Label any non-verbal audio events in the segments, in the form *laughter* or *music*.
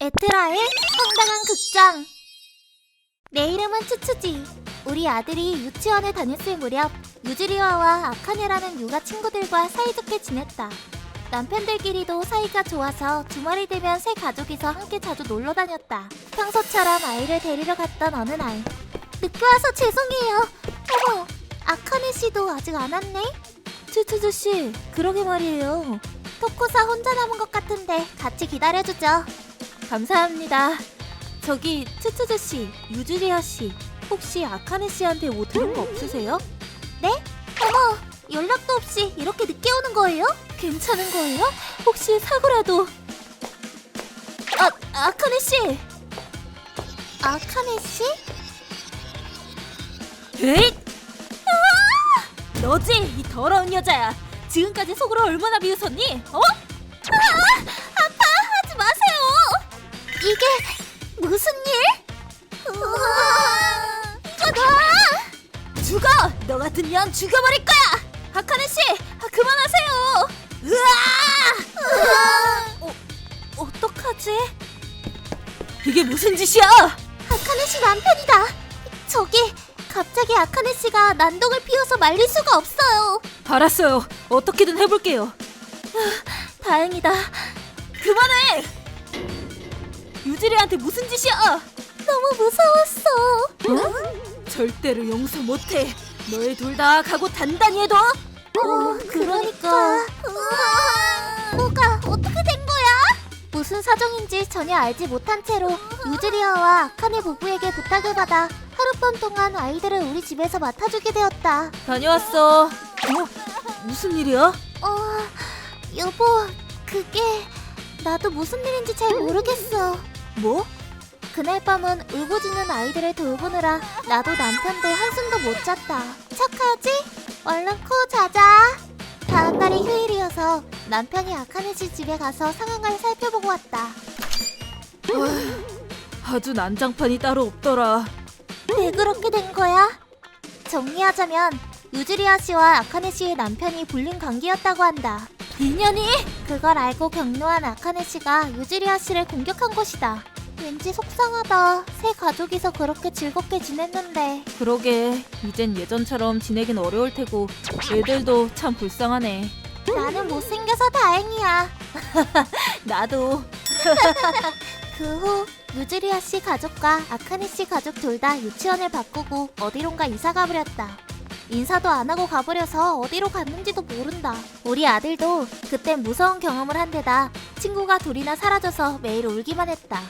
에트라의 황당한 극장. 내 이름은 츠츠지. 우리 아들이 유치원에 다녔을 무렵 유즈리와와 아카네라는 육아 친구들과 사이좋게 지냈다. 남편들끼리도 사이가 좋아서 주말이 되면 새 가족이서 함께 자주 놀러 다녔다. 평소처럼 아이를 데리러 갔던 어느 날. 늦게 와서 죄송해요. 어머 아카네 씨도 아직 안 왔네? 츠츠즈 씨 그러게 말이에요. 토코사 혼자 남은 것 같은데 같이 기다려주죠 감사합니다. 저기 츠츠즈 씨, 유즈리아 씨, 혹시 아카네 씨한테 뭐 들은 거 없으세요? 네? 어머, 연락도 없이 이렇게 늦게 오는 거예요? 괜찮은 거예요? 혹시 사고라도? 아, 아카네 씨. 아카네 씨? 에잇! 아! 너지 이 더러운 여자야. 지금까지 속으로 얼마나 비웃었니? 어? 년 죽여버릴 거야! 아카네 씨, 아, 그만하세요! 으아! 어, 어떡하지? 이게 무슨 짓이야? 아카네 씨 남편이다. 저기 갑자기 아카네 씨가 난동을 피워서 말릴 수가 없어요. 알았어요. 어떻게든 해볼게요. 다행이다. 그만해! 유지리한테 무슨 짓이야? 너무 무서웠어. 절대로 용서 못해. 너희 둘 다 각오 단단히 해둬. 어, 그러니까. 뭐가 어떻게 된 거야? 무슨 사정인지 전혀 알지 못한 채로 유즈리아와 아카네 부부에게 부탁을 받아 하룻밤 동안 아이들을 우리 집에서 맡아주게 되었다. 다녀왔어. 어? 무슨 일이야? 어, 여보, 그게 나도 무슨 일인지 잘 모르겠어. 뭐? 그날 밤은 울고 짖는 아이들을 돌보느라 나도 남편도 한숨도 못 잤다. 착하지? 얼른 코 자자. 다음 날이 휴일이어서 남편이 아카네 씨 집에 가서 상황을 살펴보고 왔다. 아주 난장판이 따로 없더라. 왜 그렇게 된 거야? 정리하자면 유즈리아 씨와 아카네 씨의 남편이 불륜 관계였다고 한다. 인연이? 그걸 알고 격노한 아카네 씨가 유즈리아 씨를 공격한 것이다. 왠지 속상하다. 새 가족이서 그렇게 즐겁게 지냈는데. 그러게 이젠 예전처럼 지내긴 어려울 테고 애들도 참 불쌍하네. 나는 못생겨서 다행이야. *laughs* 나도 *laughs* 그 후 유즈리아 씨 가족과 아카네 씨 가족 둘 다 유치원을 바꾸고 어디론가 이사 가버렸다. 인사도 안 하고 가버려서 어디로 갔는지도 모른다. 우리 아들도 그땐 무서운 경험을 한 데다 친구가 둘이나 사라져서 매일 울기만 했다.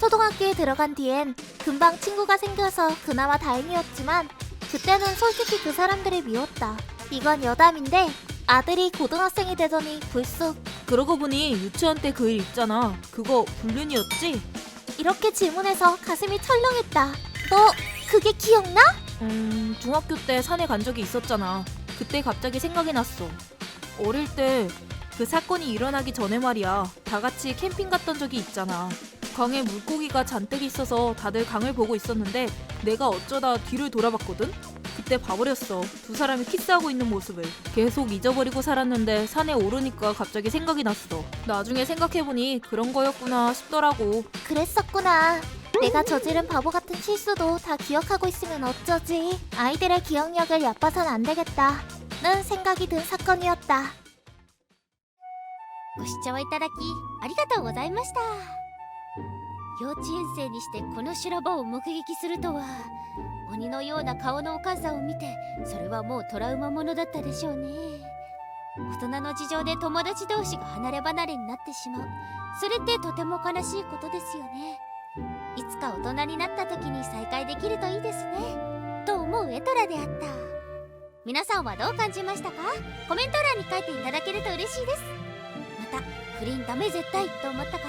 초등학교에 들어간 뒤엔 금방 친구가 생겨서 그나마 다행이었지만 그때는 솔직히 그 사람들을 미웠다. 이건 여담인데 아들이 고등학생이 되더니 불쑥 그러고 보니 유치원 때 그 일 있잖아. 그거 불륜이었지? 이렇게 질문해서 가슴이 철렁했다. 너 그게 기억나? 음 중학교 때 산에 간 적이 있었잖아. 그때 갑자기 생각이 났어. 어릴 때 그 사건이 일어나기 전에 말이야. 다 같이 캠핑 갔던 적이 있잖아. 강에 물고기가 잔뜩 있어서 다들 강을 보고 있었는데 내가 어쩌다 뒤를 돌아봤거든? 그때 봐버렸어. 두 사람이 키스하고 있는 모습을. 계속 잊어버리고 살았는데 산에 오르니까 갑자기 생각이 났어. 나중에 생각해보니 그런 거였구나 싶더라고. 그랬었구나. 내가 저지른 바보 같은 실수도 다 기억하고 있으면 어쩌지? 아이들의 기억력을 얕봐선 안 되겠다. 는 생각이 든 사건이었다. ご視聴いただきありがとうございました 幼稚園生にしてこの修羅場を目撃するとは。鬼のような顔のお母さんを見てそれはもうトラウマものだったでしょうね。大人の事情で友達同士が離れ離れになってしまう。それってとても悲しいことですよね。いつか大人になった時に再会できるといいですね。と思うエトラであった。皆さんはどう感じましたか？コメント欄に書いていただけると嬉しいです。また不倫ダメ絶対と思った方